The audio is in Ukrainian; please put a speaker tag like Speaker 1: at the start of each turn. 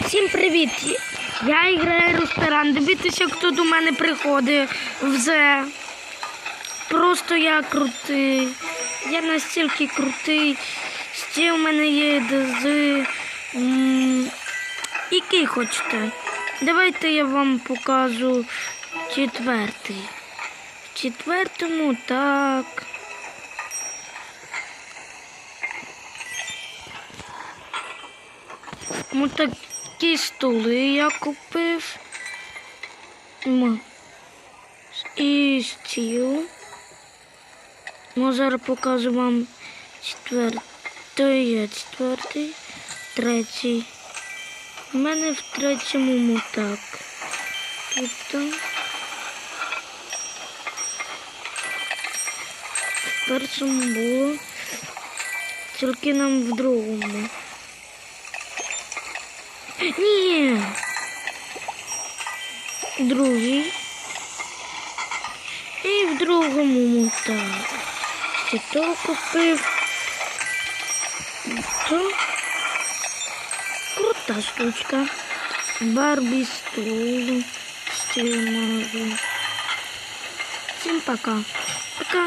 Speaker 1: Всім привіт! Я граю ресторан. Дивіться, хто до мене приходить вже. Просто я крутий. Я настільки крутий. Ще в мене є ДЗ. М, Який хочете? Давайте я вам покажу четвертий. В четвертому так. Ну такі столи я купив. І стіл. Ну, зараз покажу вам четвертий, є четвертий, третій. У мене в третьому мотак. Тут. там. В першому було. Тільки нам в другому. Ні. Другий. І в другому так. Ще то купив. То крута штучка. Барбі стул. Всім пока. Пока.